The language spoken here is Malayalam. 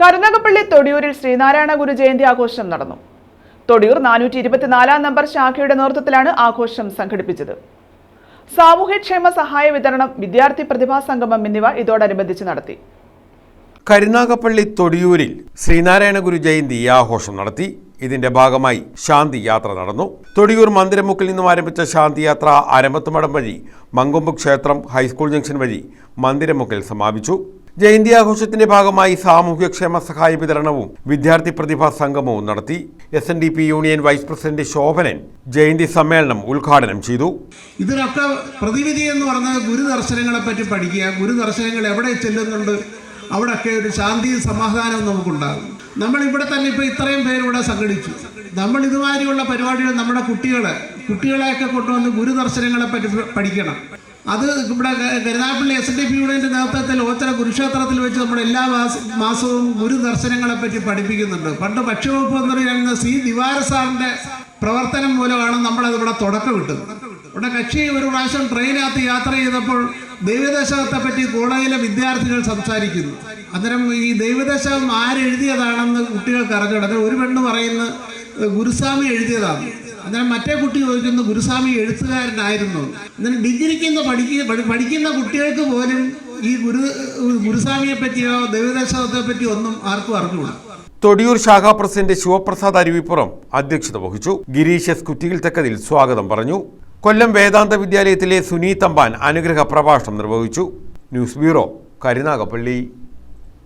കരുനാഗപ്പള്ളി തൊടിയൂരിൽ ശ്രീനാരായണ ഗുരു ജയന്തി ആഘോഷം നടന്നു. തൊടിയൂർ നാനൂറ്റി ഇരുപത്തിനാലാം നമ്പർ ശാഖയുടെ നേതൃത്വത്തിലാണ് ആഘോഷം സംഘടിപ്പിച്ചത്. സാമൂഹ്യക്ഷേമ സഹായ വിതരണം വിദ്യാർത്ഥി പ്രതിഭാ സംഗമം എന്നിവ ഇതോടനുബന്ധിച്ച് നടത്തി. കരുനാഗപ്പള്ളി തൊടിയൂരിൽ ശ്രീനാരായണ ഗുരു ജയന്തി ആഘോഷം നടത്തി. ഇതിന്റെ ഭാഗമായി ശാന്തി യാത്ര നടന്നു. തൊടിയൂർ മന്ദിരമുക്കിൽ നിന്നും ആരംഭിച്ച ശാന്തി യാത്ര അരമത്തുമടം വഴി മങ്കൊമ്പ് ക്ഷേത്രം ഹൈസ്കൂൾ ജംഗ്ഷൻ വഴി മന്ദിരമുക്കിൽ സമാപിച്ചു. ജയന്തി ആഘോഷത്തിന്റെ ഭാഗമായി സാമൂഹ്യക്ഷേമ സഹായ വിതരണവും വിദ്യാർത്ഥി പ്രതിഭാ സംഗമവും നടത്തി S N D P union vice president Shobhanan Jayanti സമ്മേളനം ഉദ്ഘാടനം ചെയ്തു. ഇതിനൊക്കെ പ്രതിവിധി എന്ന് പറഞ്ഞാൽ ഗുരുദർശനങ്ങളെ പറ്റി പഠിക്കുക ഗുരുദർശനങ്ങൾ എവിടെ ചെല്ലുന്നുണ്ട് അവിടെയൊക്കെ ഒരു ശാന്തിയും സമാധാനവും നമുക്കുണ്ടാകും. നമ്മൾ ഇവിടെ തന്നെ ഇപ്പോൾ ഇത്രയും പേരിവിടെ സംഘടിച്ചു. നമ്മൾ ഇതുമാതിരിയുള്ള പരിപാടികൾ നമ്മുടെ കുട്ടികളെ കുട്ടികളെയൊക്കെ കൊണ്ടുവന്ന് ഗുരുദർശനങ്ങളെ പറ്റി പഠിക്കണം. അത് ഇവിടെ കരുതാപ്പള്ളി എസ് ഡി പി യൂണിയന്റെ നേതൃത്വത്തിൽ ഓച്ചറ കുരുക്ഷേത്രത്തിൽ വെച്ച് നമ്മൾ എല്ലാ മാസവും മാസവും ഗുരുദർശനങ്ങളെ പറ്റി പഠിപ്പിക്കുന്നുണ്ട്. പണ്ട് ഭക്ഷ്യവകുപ്പ് എന്ന് പറയുന്ന സി ദിവാര സാറിന്റെ പ്രവർത്തനം മൂലമാണ് നമ്മളത് ഇവിടെ തുടക്കം കിട്ടുന്നത്. ഇവിടെ കക്ഷി ഒരു പ്രാവശ്യം ട്രെയിനകത്ത് യാത്ര ചെയ്തപ്പോൾ ദൈവദശകത്തെ പറ്റി കോളേജിലെ വിദ്യാർത്ഥികൾ സംസാരിക്കുന്നു. അന്നേരം ഈ ദൈവദശകം ആരെഴുതിയതാണെന്ന് കുട്ടികൾക്ക് അറിഞ്ഞിടത്ത് ഒരു പെണ്ണ് പറയുന്നത് ഗുരുസ്വാമി എഴുതിയതാണ്. അന്നേരം മറ്റേ കുട്ടി ചോദിക്കുന്നു ഗുരുസ്വാമി എഴുത്തുകാരനായിരുന്നു. അന്നേരം ഡിഗ്രിക്കുന്ന പഠിക്കുന്ന പഠി- പഠിക്കുന്ന കുട്ടികൾക്ക് പോലും ഈ ഗുരു ഗുരുസ്വാമിയെ പറ്റിയോ ദൈവദേശത്തെ പറ്റിയോ ഒന്നും ആർക്കും അറിഞ്ഞുകൂടാ. തൊടിയൂർ ശാഖാ പ്രസിഡന്റ് ശിവപ്രസാദ് അരുവിപ്പുറം അധ്യക്ഷത വഹിച്ചു. ഗിരീഷ് എസ് കുറ്റിയിൽ തക്കതിൽ സ്വാഗതം പറഞ്ഞു. കൊല്ലം വേദാന്ത വിദ്യാലയത്തിലെ സുനീത് തമ്പാൻ അനുഗ്രഹ പ്രഭാഷണം നിർവഹിച്ചു. News bureau Karunagappally.